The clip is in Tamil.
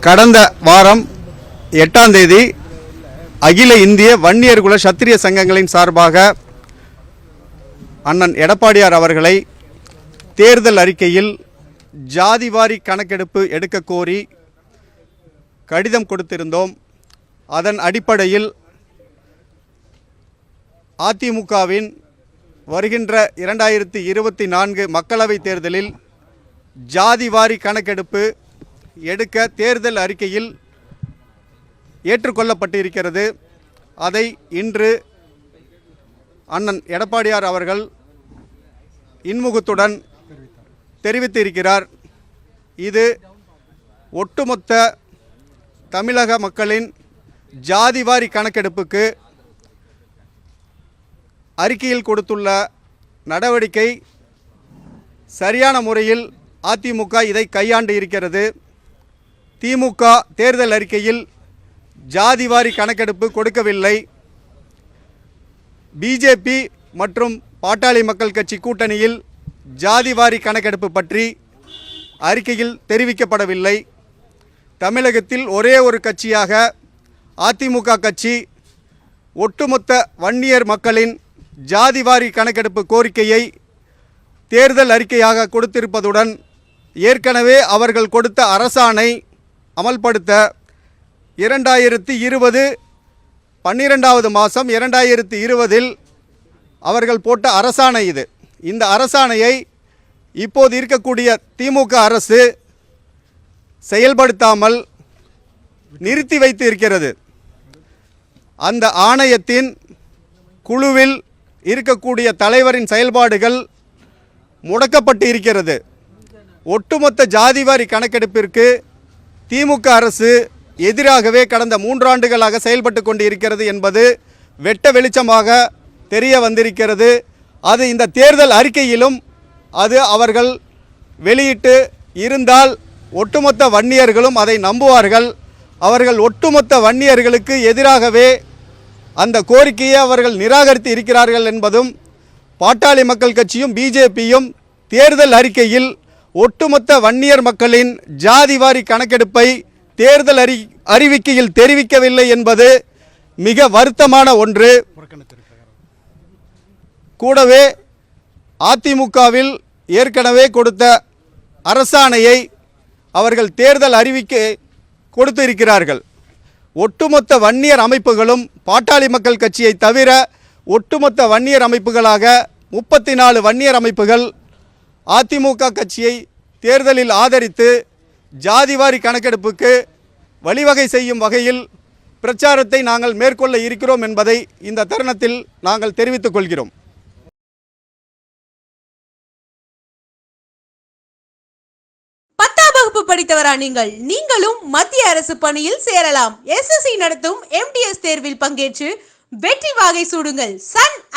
கடந்த வாரம் எட்டாம் தேதி அகில இந்திய வன்னியர் குல சத்திரிய சங்கங்களின் சார்பாக அண்ணன் எடப்பாடியார் அவர்களை தேர்தல் அறிக்கையில் ஜாதிவாரி கணக்கெடுப்பு எடுக்க கோரி கடிதம் கொடுத்திருந்தோம். அதன் அடிப்படையில் அதிமுகவின் வருகின்ற இரண்டாயிரத்தி இருபத்தி நான்கு மக்களவைத் தேர்தலில் ஜாதிவாரி கணக்கெடுப்பு எடுக்க தேர்தல் அறிக்கையில் ஏற்றுக்கொள்ளப்பட்டிருக்கிறது. அதை இன்று அண்ணன் எடப்பாடியார் அவர்கள் இன்முகத்துடன் தெரிவித்திருக்கிறார். இது ஒட்டுமொத்த தமிழக மக்களின் ஜாதிவாரி கணக்கெடுப்புக்கு அறிக்கையில் கொடுத்துள்ள நடவடிக்கை சரியான முறையில் அதிமுக இதை கையாண்டு இருக்கிறது. திமுக தேர்தல் அறிக்கையில் ஜாதிவாரி கணக்கெடுப்பு கொடுக்கவில்லை. பிஜேபி மற்றும் பாட்டாளி மக்கள் கட்சி கூட்டணியில் ஜாதிவாரி கணக்கெடுப்பு பற்றி அறிக்கையில் தெரிவிக்கப்படவில்லை. தமிழகத்தில் ஒரே ஒரு கட்சியாக அதிமுக கட்சி ஒட்டுமொத்த வன்னியர் மக்களின் ஜாதிவாரி கணக்கெடுப்பு கோரிக்கையை தேர்தல் அறிக்கையாக கொடுத்திருப்பதுடன் ஏற்கனவே அவர்கள் கொடுத்த அரசாணை அமல்படுத்த இரண்டாயிரத்தி இருபது பன்னிரெண்டாவது மாதம் இரண்டாயிரத்தி இருபதில் அவர்கள் போட்ட அரசாணை இது. இந்த அரசாணையை இப்போது இருக்கக்கூடிய திமுக அரசு செயல்படுத்தாமல் நிறுத்தி வைத்து இருக்கிறது. அந்த ஆணையத்தின் குழுவில் இருக்கக்கூடிய தலைவரின் செயல்பாடுகள் முடக்கப்பட்டு இருக்கிறது. ஒட்டுமொத்த ஜாதிவாரி கணக்கெடுப்பிற்கு திமுக அரசு எதிராகவே கடந்த மூன்றாண்டுகளாக செயல்பட்டு கொண்டு இருக்கிறது என்பது வெட்ட வெளிச்சமாக தெரிய வந்திருக்கிறது. அது இந்த தேர்தல் அறிக்கையிலும் அது அவர்கள் வெளியிட்டு இருந்தால் ஒட்டுமொத்த வன்னியர்களும் அதை நம்புவார்கள். அவர்கள் ஒட்டுமொத்த வன்னியர்களுக்கு எதிராகவே அந்த கோரிக்கையை அவர்கள் நிராகரித்து இருக்கிறார்கள் என்பதும் பாட்டாளி மக்கள் கட்சியும் பிஜேபியும் தேர்தல் அறிக்கையில் ஒட்டுமொத்த வன்னியர் மக்களின் ஜாதிவாரி கணக்கெடுப்பை தேர்தல் அறி அறிவிக்கையில் தெரிவிக்கவில்லை என்பது மிக வருத்தமான ஒன்று. கூடவே அதிமுகவில் ஏற்கனவே கொடுத்த அரசாணையை அவர்கள் தேர்தல் அறிவிக்கை கொடுத்து இருக்கிறார்கள். ஒட்டுமொத்த வன்னியர் அமைப்புகளும் பாட்டாளி மக்கள் கட்சியை தவிர ஒட்டுமொத்த வன்னியர் அமைப்புகளாக முப்பத்தி நாலு வன்னியர் அமைப்புகள் அதிமுக கட்சியை தேர்தலில் ஆதரித்து ஜாதிவாரி கணக்கெடுப்புக்கு வழிவகை செய்யும் வகையில் பிரச்சாரத்தை நாங்கள் மேற்கொள்ள இருக்கிறோம் என்பதை இந்த தருணத்தில் நாங்கள் தெரிவித்துக் கொள்கிறோம். பத்தாம் வகுப்பு படித்தவரா நீங்கள்? நீங்களும் மத்திய அரசு பணியில் சேரலாம். எஸ்எஸ்சி நடத்தும் எம்டிஎஸ் தேர்வில் பங்கேற்று வெற்றி வாகை சூடுங்கள். சன்